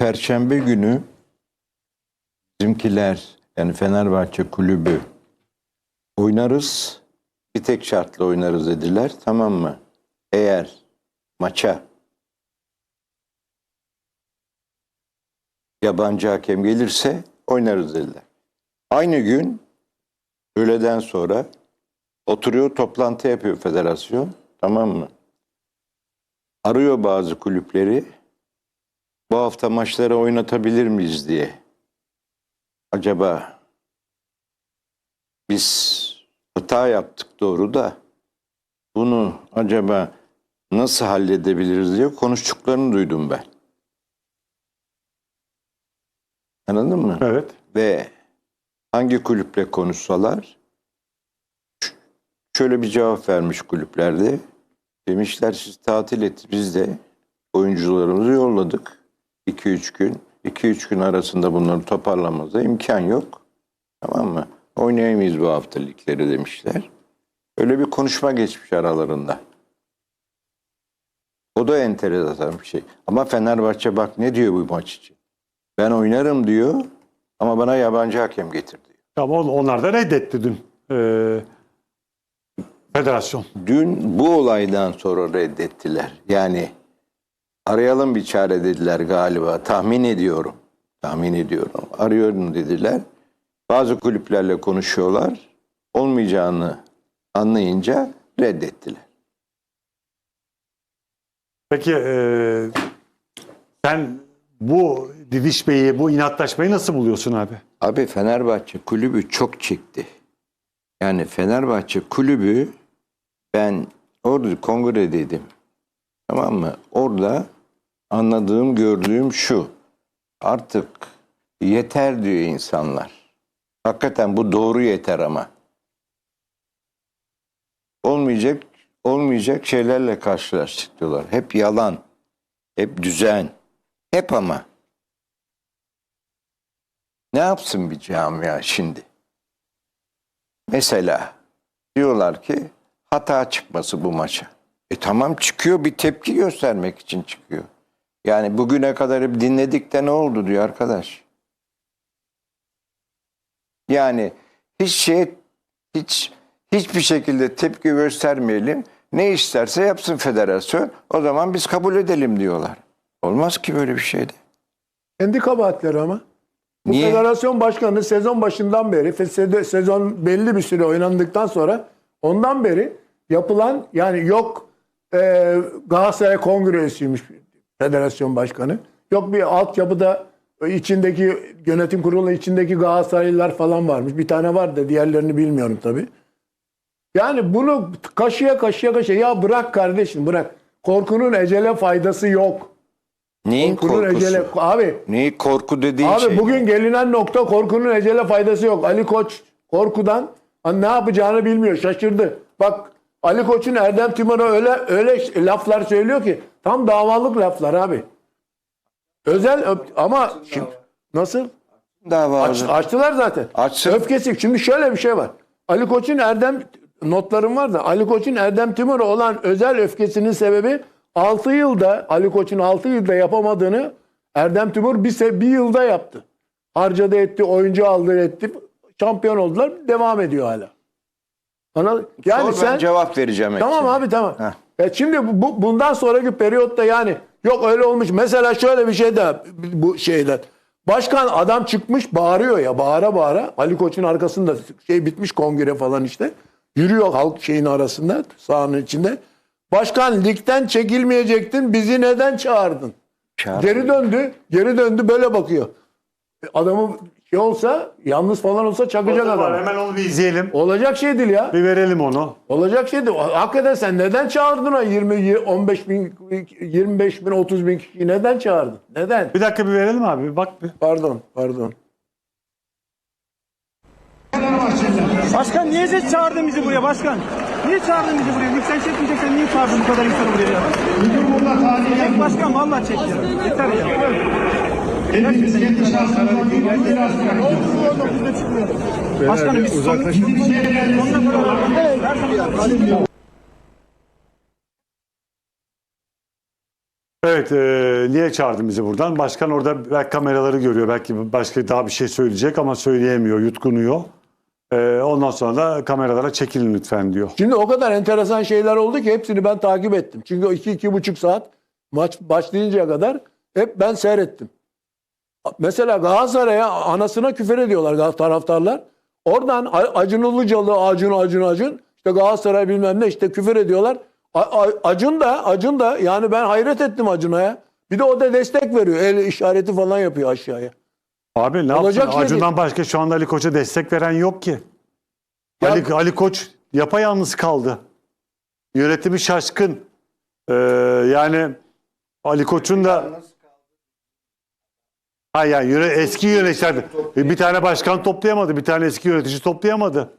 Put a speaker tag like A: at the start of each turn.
A: Perşembe günü bizimkiler yani Fenerbahçe kulübü oynarız. Bir tek şartla oynarız dediler. Tamam mı? Eğer maça yabancı hakem gelirse oynarız dediler. Aynı gün öğleden sonra oturuyor toplantı yapıyor federasyon. Tamam mı? Arıyor bazı kulüpleri. Bu hafta maçları oynatabilir miyiz diye. Acaba biz hata yaptık doğru da bunu acaba nasıl halledebiliriz diye konuştuklarını duydum ben. Anladın mı?
B: Evet.
A: Ve hangi kulüple konuşsalar şöyle bir cevap vermiş kulüplerde. Demişler siz tatil et biz de oyuncularımızı yolladık. 2-3 gün. 2-3 gün arasında bunları toparlamamıza imkan yok. Tamam mı? Oynayamayız bu hafta ligleri demişler. Öyle bir konuşma geçmiş aralarında. O da enteresan bir şey. Ama Fenerbahçe bak ne diyor bu maç için. Ben oynarım diyor ama bana yabancı hakem getir diyor.
B: Ama on- onlar da reddetti dün. Ee, federasyon.
A: Dün bu olaydan sonra reddettiler. Yani arayalım bir çare dediler galiba. Tahmin ediyorum. Tahmin ediyorum. Arıyorum dediler. Bazı kulüplerle konuşuyorlar. Olmayacağını anlayınca reddettiler.
B: Peki ee, sen bu didişmeyi, bu inatlaşmayı nasıl buluyorsun abi?
A: Abi Fenerbahçe kulübü çok çekti. Yani Fenerbahçe kulübü ben orada kongredeydim. Tamam mı? Orada anladığım, gördüğüm şu. Artık yeter diyor insanlar. Hakikaten bu doğru yeter ama. Olmayacak olmayacak şeylerle karşılaştık diyorlar. Hep yalan, hep düzen, hep ama. Ne yapsın bir camia şimdi? Mesela diyorlar ki hata çıkması bu maça. E tamam çıkıyor bir tepki göstermek için çıkıyor. Yani bugüne kadar hep dinledik de ne oldu diyor arkadaş. Yani hiç şey hiç hiçbir şekilde tepki göstermeyelim. Ne isterse yapsın federasyon. O zaman biz kabul edelim diyorlar. Olmaz ki böyle bir şey de.
C: Kendi kabahatleri ama. Bu
A: Niye?
C: federasyon başkanı sezon başından beri, sezon belli bir süre oynandıktan sonra ondan beri yapılan yani yok e, Galatasaray kongresiymiş federasyon başkanı. Yok bir altyapıda içindeki yönetim kurulu içindeki Galatasaraylılar falan varmış. Bir tane var da diğerlerini bilmiyorum tabii. Yani bunu kaşıya kaşıya kaşıya ya bırak kardeşim bırak. Korkunun ecele faydası yok.
A: Neyin
C: Korkunun
A: korkusu?
C: ecele abi
A: Neyi korku dediğin
C: Abi
A: şey?
C: bugün gelinen nokta korkunun ecele faydası yok. Ali Koç korkudan ne yapacağını bilmiyor. Şaşırdı. Bak Ali Koç'un Erdem Timur'a öyle öyle laflar söylüyor ki tam davalık laflar abi. Özel ama şimdi nasıl?
A: Dava
C: Aç, açtılar zaten.
A: Açsın.
C: Öfkesi. Şimdi şöyle bir şey var. Ali Koç'un Erdem notlarım var da Ali Koç'un Erdem Timur'a olan özel öfkesinin sebebi 6 yılda Ali Koç'un 6 yılda yapamadığını Erdem Timur bir, bir yılda yaptı. Harcadı etti, oyuncu aldı etti. Şampiyon oldular. Devam ediyor hala. Anladın? Yani
A: Sor, ben
C: sen
A: cevap vereceğim.
C: Tamam
A: hepsine.
C: abi tamam.
A: Heh.
C: Şimdi bu bundan sonraki periyotta yani yok öyle olmuş. Mesela şöyle bir şey de bu şeyler. Başkan adam çıkmış bağırıyor ya bağıra bağıra. Ali Koç'un arkasında şey bitmiş kongre falan işte. Yürüyor halk şeyin arasında sahanın içinde. Başkan ligden çekilmeyecektin bizi neden çağırdın?
A: Çağır.
C: Geri döndü. Geri döndü böyle bakıyor. E, Adamı şey olsa yalnız falan olsa çakacak
B: Var,
C: adam.
B: hemen onu bir izleyelim.
C: Olacak şey değil ya.
B: Bir verelim onu.
C: Olacak şey değil. Hakikaten sen neden çağırdın o 20, 15 bin, 25 bin, 30 bin kişiyi neden çağırdın? Neden?
B: Bir dakika bir verelim abi. bir Bak bir.
C: Pardon, pardon.
D: Başkan niye siz çağırdın bizi buraya başkan? Niye çağırdın bizi buraya? Yükselş etmeyeceksen niye çağırdın bu kadar insanı buraya ya? Çek başkan vallahi çek ya. Yeter ya.
E: Hepimiz kendi şahsımızdan bir biraz
D: Başkanım biz son, sonuna kadar
B: Evet, e, niye çağırdın bizi buradan? Başkan orada belki kameraları görüyor, belki başka daha bir şey söyleyecek ama söyleyemiyor, yutkunuyor. E, ondan sonra da kameralara çekilin lütfen diyor.
C: Şimdi o kadar enteresan şeyler oldu ki hepsini ben takip ettim. Çünkü o iki, iki buçuk saat maç başlayıncaya kadar hep ben seyrettim. Mesela Galatasaray'a anasına küfür ediyorlar taraftarlar. Oradan Acun Ilıcalı, Acun, Acun, Acun. işte Galatasaray bilmem ne işte küfür ediyorlar. Acun da, Acun da yani ben hayret ettim Acun'a ya. Bir de o da destek veriyor. El işareti falan yapıyor aşağıya.
B: Abi ne
C: Olacak
B: yapsın?
C: şey
B: Acun'dan başka şu anda Ali Koç'a destek veren yok ki.
C: Ya-
B: Ali, Ali Koç yapayalnız kaldı. Yönetimi şaşkın. Ee, yani Ali Koç'un da Ha yani yöne- eski yöneticiler bir tane başkan toplayamadı, bir tane eski yönetici toplayamadı.